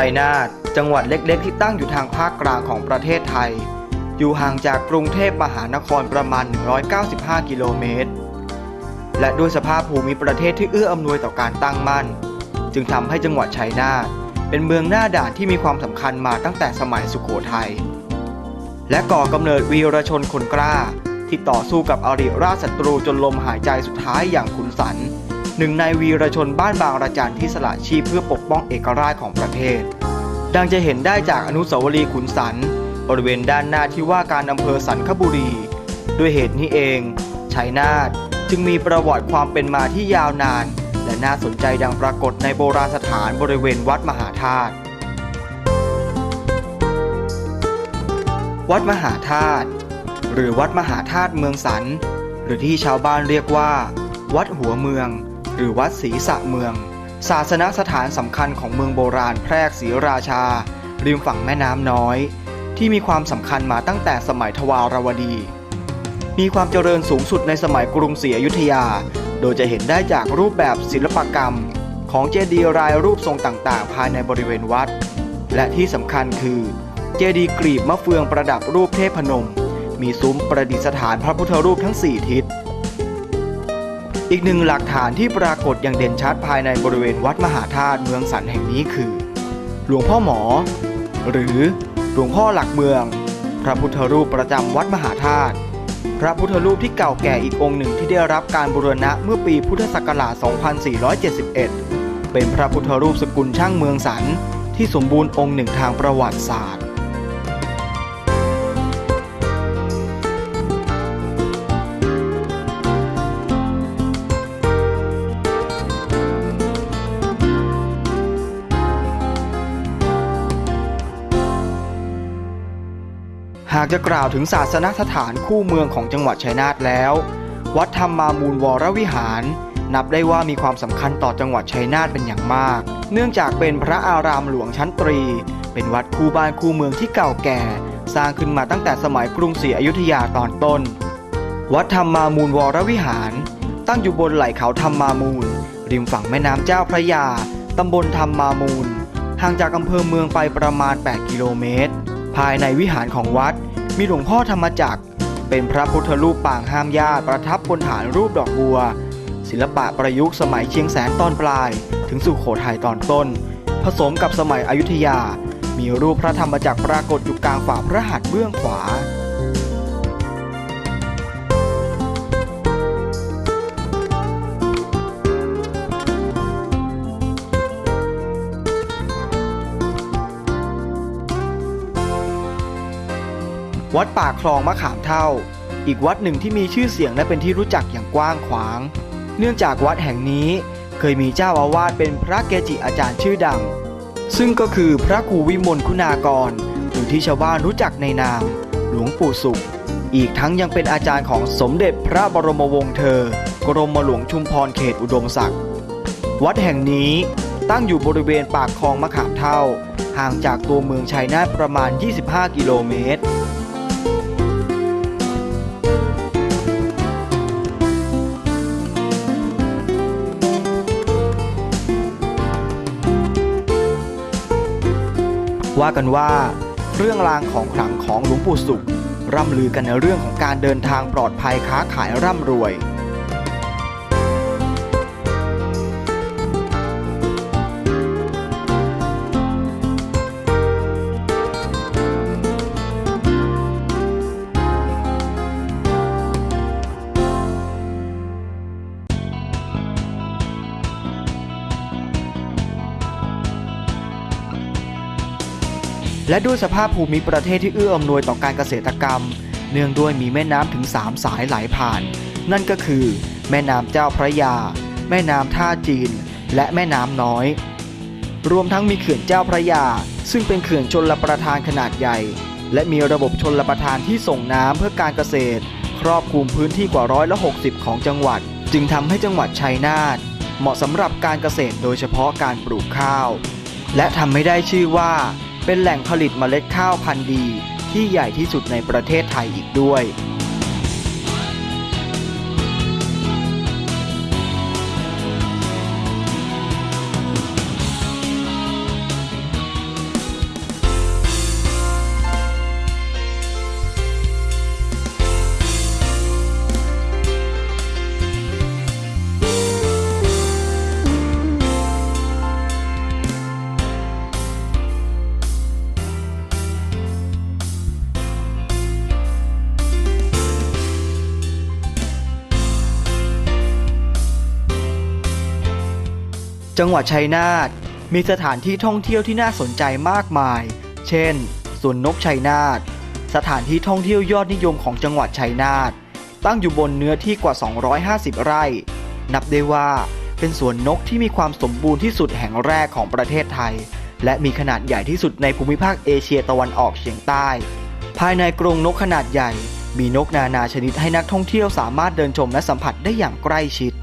ชัยนาทจังหวัดเล็กๆ ที่ตั้งอยู่ทางภาคกลางของประเทศไทย อยู่ห่างจากกรุงเทพมหานครประมาณ 195 กิโลเมตร และด้วยสภาพภูมิประเทศที่เอื้ออำนวยต่อการตั้งมั่น จึงทำให้จังหวัดชัยนาทเป็นเมืองหน้าด่านที่มีความสำคัญมาตั้งแต่สมัยสุโขทัยและก่อกำเนิดวีรชนคนกล้า ที่ต่อสู้กับอริราชศัตรูจนลมหายใจสุดท้ายอย่างขุนสัน หนึ่งในวีรชนบ้านบางระจันที่สละชีพเพื่อปกป้องเอกราชของประเทศ ดังจะเห็นได้จากอนุสาวรีย์ขุนสันบริเวณด้านหน้าที่ว่าการอำเภอสันคบุรี ด้วยเหตุนี้เองชัยนาทจึงมีประวัติความเป็นมาที่ยาวนาน และน่าสนใจดังปรากฏในโบราณสถานบริเวณวัดมหาธาตุวัดมหาธาตุหรือวัดมหาธาตุเมืองสัน หรือที่ชาวบ้านเรียกว่า วัดหัวเมือง หรือวัดศรีสะเมือง ศาสนสถานสำคัญของเมืองโบราณแพรกศรีราชา ริมฝั่งแม่น้ำน้อย ที่มีความสำคัญมาตั้งแต่สมัยทวารวดี มีความเจริญสูงสุดในสมัยกรุงศรีอยุธยา โดยจะเห็นได้จากรูปแบบศิลปกรรม ของเจดีย์รายรูปทรงต่างๆ ภายในบริเวณวัด และที่สำคัญคือ เจดีย์กรีบมะเฟืองประดับรูปเทพนม มีซุ้มประดิษฐานพระพุทธรูปทั้ง 4 ทิศ อีกหนึ่งหลักฐานที่ปรากฏอย่างเด่นชัดภายในบริเวณวัดมหาธาตุเมืองสันแห่งนี้คือ หลวงพ่อหมอ หรือหลวงพ่อหลักเมือง พระพุทธรูปประจำวัดมหาธาตุพระพุทธรูปที่เก่าแก่อีกองค์หนึ่งที่ได้รับการบูรณะเมื่อปีพุทธศักราช 2471 เป็นพระพุทธรูปสกุลช่างเมืองสันที่สมบูรณ์องค์หนึ่งทางประวัติศาสตร์ หากจะกล่าวถึงศาสนสถานคู่เมืองของจังหวัดชัยนาทแล้ว วัดธรรมมามูลวรวิหาร นับได้ว่ามีความสำคัญต่อจังหวัดชัยนาทเป็นอย่างมาก เนื่องจากเป็นพระอารามหลวงชั้นตรี เป็นวัดคู่บ้านคู่เมืองที่เก่าแก่ สร้างขึ้นมาตั้งแต่สมัยกรุงศรีอยุธยาตอนต้น วัดธรรมมามูลวรวิหาร ตั้งอยู่บนไหล่เขาธรรมมามูล ริมฝั่งแม่น้ำเจ้าพระยาตำบลธรรมมามูลห่างจากอำเภอเมืองไปประมาณ 8 กิโลเมตร ภายในวิหารของวัด มีหลวงพ่อธรรมจักร เป็นพระพุทธรูปปางห้ามญาติประทับบนฐานรูปดอกบัว ศิลปะประยุกต์สมัยเชียงแสนตอนปลาย ถึงสุขโขทัยตอนต้น ผสมกับสมัยอยุธยา มีรูปพระธรรมจักรปรากฏอยู่กลางฝ่าพระหัตถ์เบื้องขวา วัดป่าคลองมะขามเท่า อีกวัดหนึ่งที่มีชื่อเสียงและเป็นที่รู้จักอย่างกว้างขวาง เนื่องจากวัดแห่งนี้เคยมีเจ้าอาวาสเป็นพระเกจิอาจารย์ชื่อดัง ซึ่งก็คือพระครูวิมลคุณากร หรือที่ชาวบ้านรู้จักในนาม หลวงปู่สุข อีกทั้งยังเป็นอาจารย์ของสมเด็จพระบรมวงศ์เธอ กรมหลวงชุมพรเขตอุดมศักดิ์ วัดแห่งนี้ตั้งอยู่บริเวณปากคลองมะขามเท่า ห่างจากตัวเมืองชัยนาทประมาณ 25 กิโลเมตร ว่ากันว่า เรื่องรางของขลังของหลวงปู่สุข ร่ำลือกันในเรื่องของการเดินทางปลอดภัยค้าขายร่ำรวย และด้วยสภาพภูมิประเทศที่เอื้ออำนวยต่อการเกษตรกรรม เนื่องด้วยมีแม่น้ำถึง 3 สายไหลผ่าน นั่นก็คือ แม่น้ำเจ้าพระยา แม่น้ำท่าจีน และแม่น้ำน้อย รวมทั้งมีเขื่อนเจ้าพระยา ซึ่งเป็นเขื่อนชนลประทานขนาดใหญ่ และมีระบบชนลประทานที่ส่งน้ำเพื่อการเกษตร ครอบคลุมพื้นที่กว่าร้อยละ60 ของจังหวัด จึงทำให้จังหวัดชัยนาทเหมาะสำหรับการเกษตรโดยเฉพาะการปลูกข้าว และทำให้ได้ชื่อว่า เป็นแหล่งผลิตเมล็ดข้าวพันธุ์ดีที่ใหญ่ที่สุดในประเทศไทยอีกด้วย จังหวัดชัยนาทมีสถานที่ท่องเที่ยวที่น่าสนใจมากมาย เช่น สวนนกชัยนาท สถานที่ท่องเที่ยวยอดนิยมของจังหวัดชัยนาท ตั้งอยู่บนเนื้อที่กว่า 250 ไร่ นับได้ว่าเป็นสวนนกที่มีความสมบูรณ์ที่สุดแห่งแรกของประเทศไทย และมีขนาดใหญ่ที่สุดในภูมิภาคเอเชียตะวันออกเฉียงใต้ ภายในกรงนกขนาดใหญ่ มีนกนานาชนิดให้นักท่องเที่ยวสามารถเดินชมและสัมผัสได้อย่างใกล้ชิด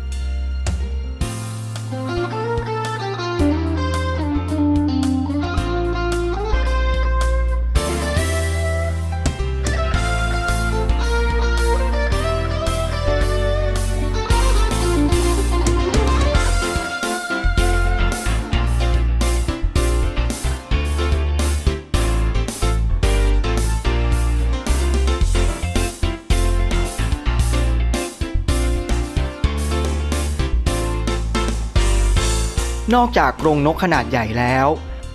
นอกจากกรงนกขนาดใหญ่แล้ว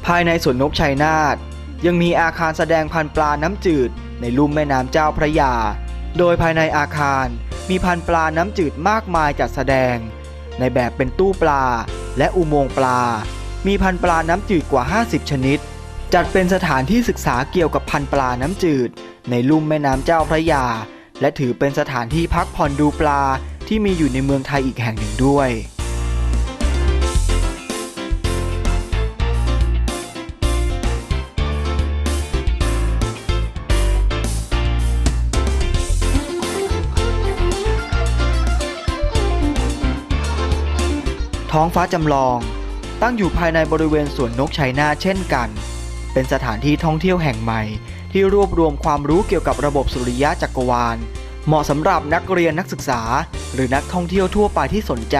ภายในสวนนกชัยนาทยังมีอาคารแสดงพันธุ์ปลาน้ำจืดในลุ่มแม่น้ำเจ้าพระยา โดยภายในอาคารมีพันธุ์ปลาน้ำจืดมากมายจัดแสดง ในแบบเป็นตู้ปลาและอุโมงค์ปลา มีพันธุ์ปลาน้ำจืดกว่า 50 ชนิด จัดเป็นสถานที่ศึกษาเกี่ยวกับพันธุ์ปลาน้ำจืด ในลุ่มแม่น้ำเจ้าพระยา และถือเป็นสถานที่พักผ่อนดูปลาที่มีอยู่ในเมืองไทยอีกแห่งหนึ่งด้วย ท้องฟ้าจำลอง ตั้งอยู่ภายในบริเวณสวนนกชัยนาเช่นกัน เป็นสถานที่ท่องเที่ยวแห่งใหม่ ที่รวบรวมความรู้เกี่ยวกับระบบสุริยะจักรวาล เหมาะสำหรับนักเรียนนักศึกษา หรือนักท่องเที่ยวทั่วไปที่สนใจ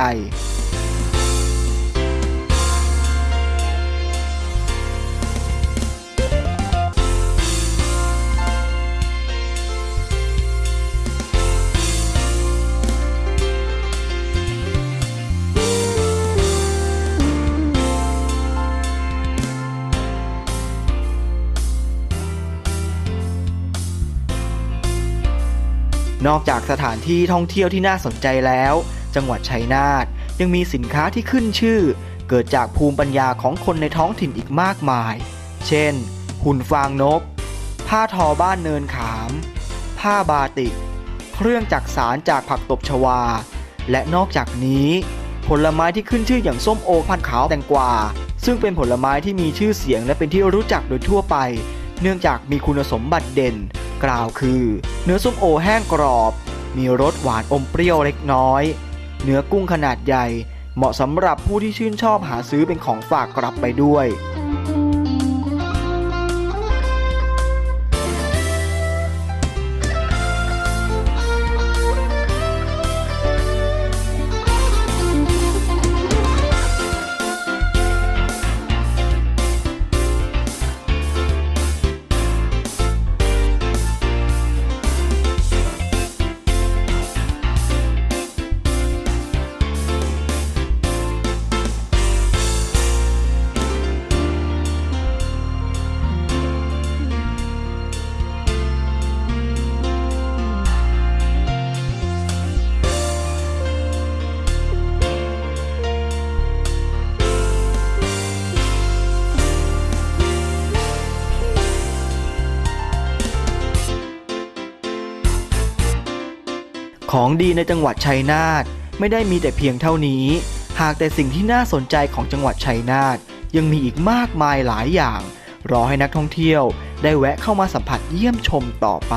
นอกจากสถานที่ท่องเที่ยวที่น่าสนใจแล้ว จังหวัดชัยนาทยังมีสินค้าที่ขึ้นชื่อ เกิดจากภูมิปัญญาของคนในท้องถิ่นอีกมากมาย เช่น หุ่นฟางนก ผ้าทอบ้านเนินขาม ผ้าบาติก เครื่องจักสารจากผักตบชวา และนอกจากนี้ ผลไม้ที่ขึ้นชื่ออย่างส้มโอพันขาวแตงกวา ซึ่งเป็นผลไม้ที่มีชื่อเสียงและเป็นที่รู้จักโดยทั่วไป เนื่องจากมีคุณสมบัติเด่น กล่าวคือ เนื้อส้มโอแห้งกรอบ มีรสหวานอมเปรี้ยวเล็กน้อย เนื้อกุ้งขนาดใหญ่ เหมาะสำหรับผู้ที่ชื่นชอบหาซื้อเป็นของฝากกลับไปด้วย ของดีในจังหวัดชัยนาทไม่ได้มีแต่เพียงเท่านี้ หากแต่สิ่งที่น่าสนใจของจังหวัดชัยนาทยังมีอีกมากมายหลายอย่าง รอให้นักท่องเที่ยวได้แวะเข้ามาสัมผัสเยี่ยมชมต่อไป